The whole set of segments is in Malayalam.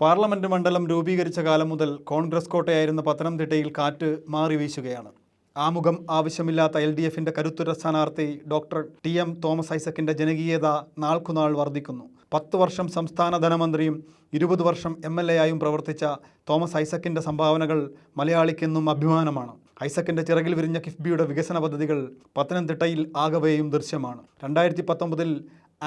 പാർലമെന്റ് മണ്ഡലം രൂപീകരിച്ച കാലം മുതൽ കോൺഗ്രസ് കോട്ടയായിരുന്ന പത്തനംതിട്ടയിൽ കാറ്റ് മാറി വീശുകയാണ്. ആമുഖം ആവശ്യമില്ലാത്ത എൽ ഡി എഫിന്റെ കരുത്തുറ്റ സ്ഥാനാർത്ഥി ഡോക്ടർ ടി എം തോമസ് ഐസക്കിന്റെ ജനകീയത നാൾക്കുനാൾ വർദ്ധിക്കുന്നു. പത്ത് വർഷം സംസ്ഥാന ധനമന്ത്രിയും ഇരുപത് വർഷം എം എൽ എ ആയും പ്രവർത്തിച്ച തോമസ് ഐസക്കിന്റെ സംഭാവനകൾ മലയാളിക്കെന്നും അഭിമാനമാണ്. ഐസക്കിന്റെ ചിറകിൽ വിരിഞ്ഞ കിഫ്ബിയുടെ വികസന പദ്ധതികൾ പത്തനംതിട്ടയിൽ ആകവെയും ദൃശ്യമാണ്. രണ്ടായിരത്തി പത്തൊമ്പതിൽ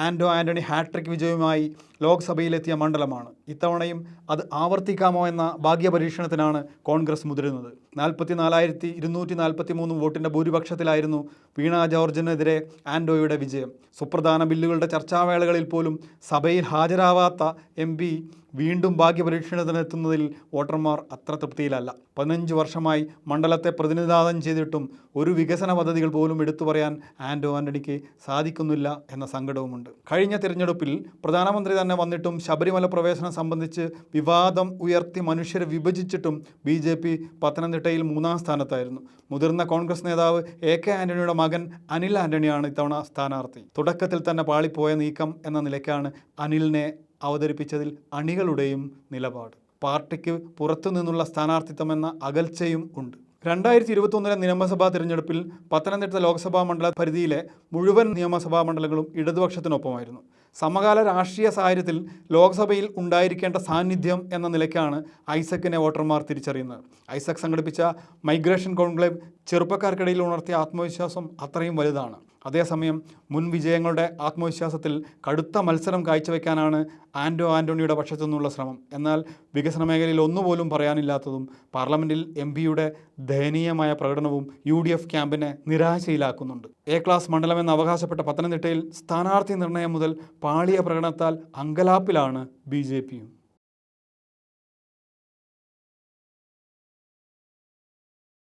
ആൻഡോ ആന്റണി ഹാട്രിക് വിജയവുമായി ലോക്സഭയിലെത്തിയ മണ്ഡലമാണ്. ഇത്തവണയും അത് ആവർത്തിക്കാമോ എന്ന ഭാഗ്യപരീക്ഷണത്തിനാണ് കോൺഗ്രസ് മുതിരുന്നത്. നാൽപ്പത്തി നാലായിരത്തി ഇരുന്നൂറ്റി നാൽപ്പത്തി മൂന്ന് വോട്ടിന്റെ ഭൂരിപക്ഷത്തിലായിരുന്നു വീണ ജോർജിനെതിരെ ആൻഡോയുടെ വിജയം. സുപ്രധാന ബില്ലുകളുടെ ചർച്ചാവേളകളിൽ പോലും സഭയിൽ ഹാജരാവാത്ത എം പി വീണ്ടും ഭാഗ്യപരീക്ഷണത്തിനെത്തുന്നതിൽ വോട്ടർമാർ അത്ര തൃപ്തിയിലല്ല. പതിനഞ്ച് വർഷമായി മണ്ഡലത്തെ പ്രതിനിധാനം ചെയ്തിട്ടും ഒരു വികസന പദ്ധതികൾ പോലും എടുത്തു പറയാൻ ആൻഡോ ആന്റണിക്ക് സാധിക്കുന്നില്ല എന്ന സങ്കടവുമുണ്ട്. കഴിഞ്ഞ തിരഞ്ഞെടുപ്പിൽ പ്രധാനമന്ത്രി തന്നെ വന്നിട്ടും ശബരിമല പ്രവേശനം സംബന്ധിച്ച് വിവാദം ഉയർത്തി മനുഷ്യരെ വിഭജിച്ചിട്ടും ബി ജെ പി പത്തനംതിട്ടയിൽ മൂന്നാം സ്ഥാനത്തായിരുന്നു. മുതിർന്ന കോൺഗ്രസ് നേതാവ് എ കെ ആന്റണിയുടെ മകൻ അനിൽ ആന്റണിയാണ് ഇത്തവണ സ്ഥാനാർത്ഥി. തുടക്കത്തിൽ തന്നെ പാളിപ്പോയ നീക്കം എന്ന നിലയ്ക്കാണ് അനിലിനെ അവതരിപ്പിച്ചതിൽ അണികളുടെയും നിലപാട്. പാർട്ടിക്ക് പുറത്തു നിന്നുള്ള സ്ഥാനാർത്ഥിത്വം എന്ന അകൽച്ചയും ഉണ്ട്. രണ്ടായിരത്തി ഇരുപത്തൊന്നിലെ നിയമസഭാ തിരഞ്ഞെടുപ്പിൽ പത്തനംതിട്ട ലോക്സഭാ മണ്ഡല പരിധിയിലെ മുഴുവൻ നിയമസഭാ മണ്ഡലങ്ങളും ഇടതുപക്ഷത്തിനൊപ്പമായിരുന്നു. സമകാല രാഷ്ട്രീയ സാഹചര്യത്തിൽ ലോക്സഭയിൽ ഉണ്ടായിരിക്കേണ്ട സാന്നിധ്യം എന്ന നിലയ്ക്കാണ് ഐസക്കിനെ വോട്ടർമാർ തിരിച്ചറിയുന്നത്. ഐസക് സംഘടിപ്പിച്ച മൈഗ്രേഷൻ കോൺക്ലേവ് ചെറുപ്പക്കാർക്കിടയിൽ ഉണർത്തിയ ആത്മവിശ്വാസം അത്രയും വലുതാണ്. അതേസമയം മുൻ വിജയങ്ങളുടെ ആത്മവിശ്വാസത്തിൽ കടുത്ത മത്സരം കാഴ്ചവെക്കാനാണ് ആൻഡോ ആന്റണിയുടെ പക്ഷത്തു നിന്നുള്ള ശ്രമം. എന്നാൽ വികസന മേഖലയിൽ ഒന്നുപോലും പറയാനില്ലാത്തതും പാർലമെന്റിൽ എം പിയുടെ ദയനീയമായ പ്രകടനവും യു ഡി എഫ് ക്യാമ്പിനെ നിരാശയിലാക്കുന്നുണ്ട്. എ ക്ലാസ് മണ്ഡലമെന്ന് അവകാശപ്പെട്ട പത്തനംതിട്ടയിൽ സ്ഥാനാർത്ഥി നിർണയം മുതൽ പാളിയ പ്രകടനത്താൽ അങ്കലാപ്പിലാണ് ബി ജെ പിയും.